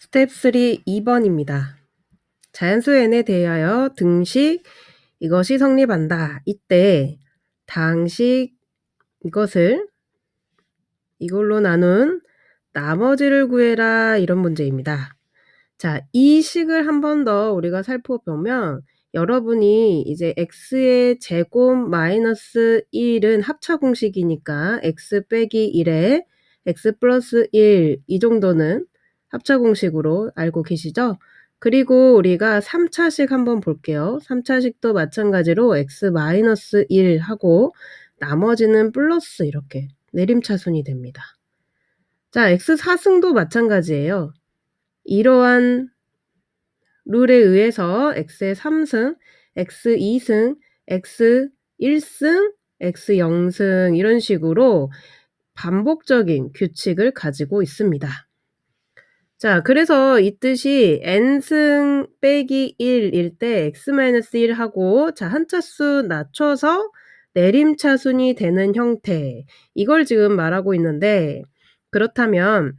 스텝 3 2번입니다. 자연수 n에 대하여 등식 이것이 성립한다. 이때 당식 이것을 이걸로 나눈 나머지를 구해라 이런 문제입니다. 자, 이 식을 한 번 더 우리가 살펴보면 여러분이 이제 x의 제곱 마이너스 1은 합차 공식이니까 x 빼기 1에 x 플러스 1 이 정도는 합차 공식으로 알고 계시죠? 그리고 우리가 3차식 한번 볼게요. 3차식도 마찬가지로 x 마이너스 1 하고 나머지는 플러스 이렇게 내림차순이 됩니다. 자, x 4승도 마찬가지예요. 이러한 룰에 의해서 x의 3승, x 2승, x 1승, x 0승 이런 식으로 반복적인 규칙을 가지고 있습니다. 자, 그래서 이 뜻이 n승 빼기 1일 때 x-1 하고 자, 한 차수 낮춰서 내림차순이 되는 형태. 이걸 지금 말하고 있는데 그렇다면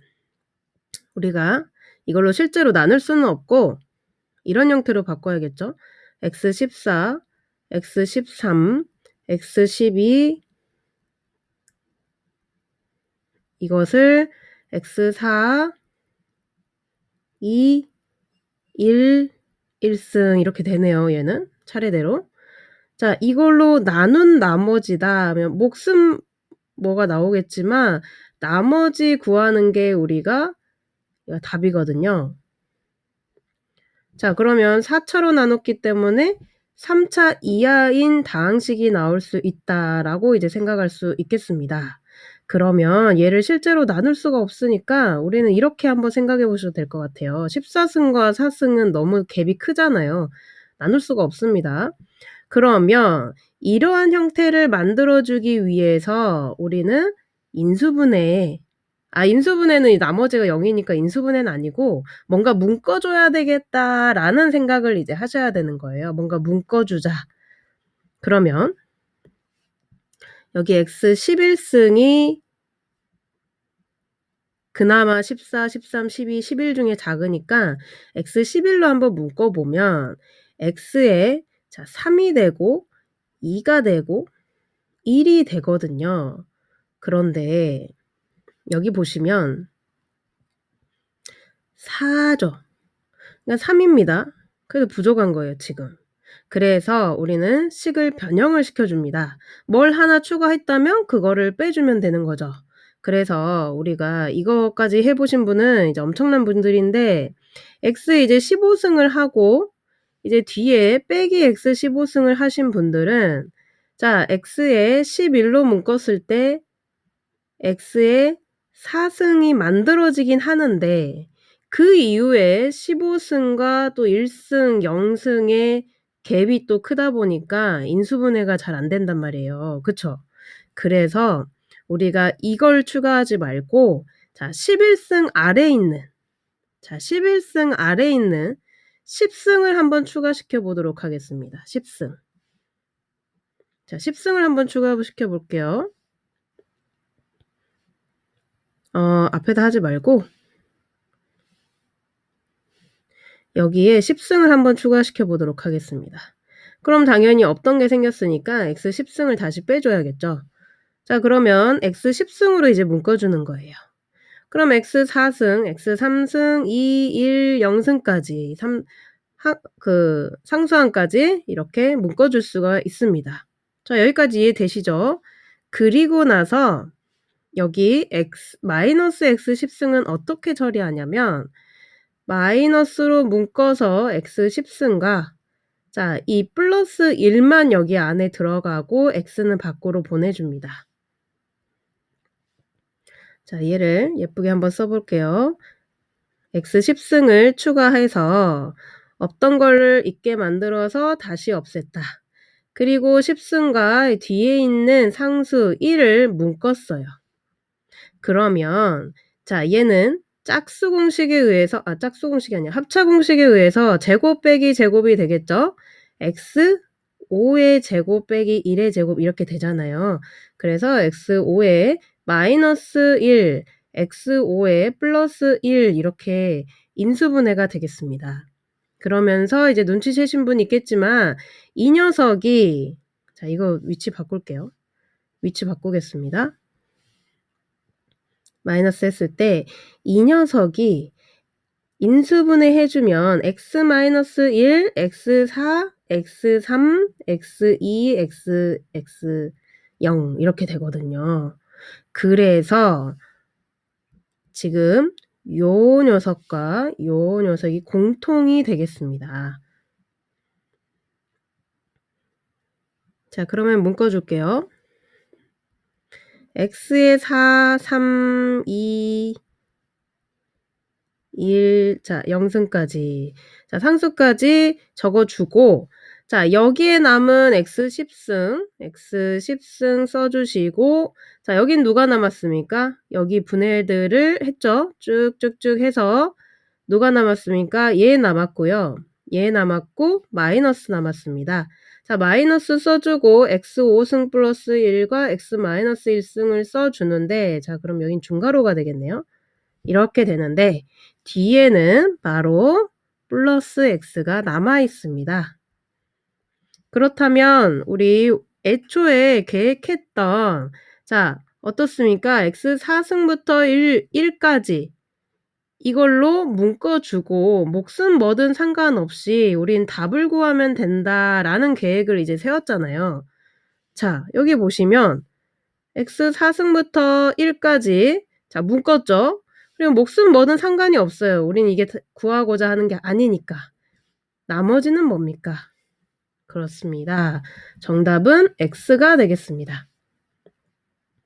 우리가 이걸로 실제로 나눌 수는 없고 이런 형태로 바꿔야겠죠. x14, x13, x12 이것을 x4, 2, 1, 1승 이렇게 되네요. 얘는 차례대로. 자, 이걸로 나눈 나머지다 하면 목숨 뭐가 나오겠지만 나머지 구하는 게 우리가 답이거든요. 자, 그러면 4차로 나눴기 때문에 3차 이하인 다항식이 나올 수 있다라고 이제 생각할 수 있겠습니다. 그러면 얘를 실제로 나눌 수가 없으니까 우리는 이렇게 한번 생각해 보셔도 될 것 같아요. 14승과 4승은 너무 갭이 크잖아요. 나눌 수가 없습니다. 그러면 이러한 형태를 만들어주기 위해서 우리는 인수분해 아, 인수분해는 나머지가 0이니까 인수분해는 아니고 뭔가 묶어줘야 되겠다라는 생각을 이제 하셔야 되는 거예요. 뭔가 묶어주자. 그러면 여기 x 11승이 그나마 14, 13, 12, 11 중에 작으니까 x 11로 한번 묶어보면 x에 자 3이 되고 2가 되고 1이 되거든요. 그런데 여기 보시면 4죠. 그러니까 3입니다. 그래서 부족한 거예요, 지금. 그래서 우리는 식을 변형을 시켜줍니다. 뭘 하나 추가했다면 그거를 빼주면 되는 거죠. 그래서 우리가 이거까지 해보신 분은 이제 엄청난 분들인데 x 이제 15승을 하고 이제 뒤에 빼기 x 15승을 하신 분들은 자 x에 11로 묶었을 때 x에 4승이 만들어지긴 하는데 그 이후에 15승과 또 1승, 0승의 갭이 또 크다 보니까 인수분해가 잘 안 된단 말이에요. 그쵸? 그래서 우리가 이걸 추가하지 말고 자 11승 아래 있는 자 11승 아래 있는 10승을 한번 추가시켜 보도록 하겠습니다. 10승 자 10승을 한번 추가시켜 볼게요. 어, 앞에다 하지 말고 여기에 10승을 한번 추가시켜 보도록 하겠습니다. 그럼 당연히 없던 게 생겼으니까 x 10승을 다시 빼줘야겠죠. 자 그러면 x 10승으로 이제 묶어주는 거예요. 그럼 x 4승, x 3승, 2, 1, 0승까지 3, 하, 그 상수항까지 이렇게 묶어줄 수가 있습니다. 자 여기까지 이해되시죠? 그리고 나서 여기 x 마이너스 x 10승은 어떻게 처리하냐면 마이너스로 묶어서 x 10승과 자, 이 플러스 1만 여기 안에 들어가고 x는 밖으로 보내줍니다. 자, 얘를 예쁘게 한번 써볼게요. x 10승을 추가해서 없던 거를 있게 만들어서 다시 없앴다. 그리고 10승과 뒤에 있는 상수 1을 묶었어요. 그러면 자 얘는 짝수 공식에 의해서 아 짝수 공식이 아니야 합차 공식에 의해서 제곱 빼기 제곱이 되겠죠. x 5의 제곱 빼기 1의 제곱 이렇게 되잖아요. 그래서 x 5의 마이너스 1 x5에 플러스 1 이렇게 인수분해가 되겠습니다. 그러면서 이제 눈치채신 분 있겠지만 이 녀석이 자 이거 위치 바꿀게요. 위치 바꾸겠습니다. 마이너스 했을 때 이 녀석이 인수분해 해주면 x-1, x4, x3, x2, x, x0 이렇게 되거든요. 그래서 지금 요 녀석과 요 녀석이 공통이 되겠습니다. 자, 그러면 묶어 줄게요. X에 4, 3, 2, 1, 자, 0승까지. 자, 상수까지 적어주고, 자, 여기에 남은 x 10승, x 10승 써주시고, 자, 여긴 누가 남았습니까? 여기 분해들을 했죠? 쭉쭉쭉 해서 누가 남았습니까? 얘 남았고요. 얘 남았고, 마이너스 남았습니다. 자, 마이너스 써주고, x 5승 플러스 1과 x 마이너스 1승을 써주는데, 자, 그럼 여긴 중괄호가 되겠네요. 이렇게 되는데, 뒤에는 바로 플러스 x가 남아 있습니다. 그렇다면 우리 애초에 계획했던 자 어떻습니까? x 4승부터 1, 1까지 이걸로 묶어주고 목숨 뭐든 상관없이 우린 답을 구하면 된다라는 계획을 이제 세웠잖아요. 자 여기 보시면 x 4승부터 1까지 자 묶었죠? 그리고 목숨 뭐든 상관이 없어요. 우린 이게 구하고자 하는 게 아니니까. 나머지는 뭡니까? 그렇습니다. 정답은 X가 되겠습니다.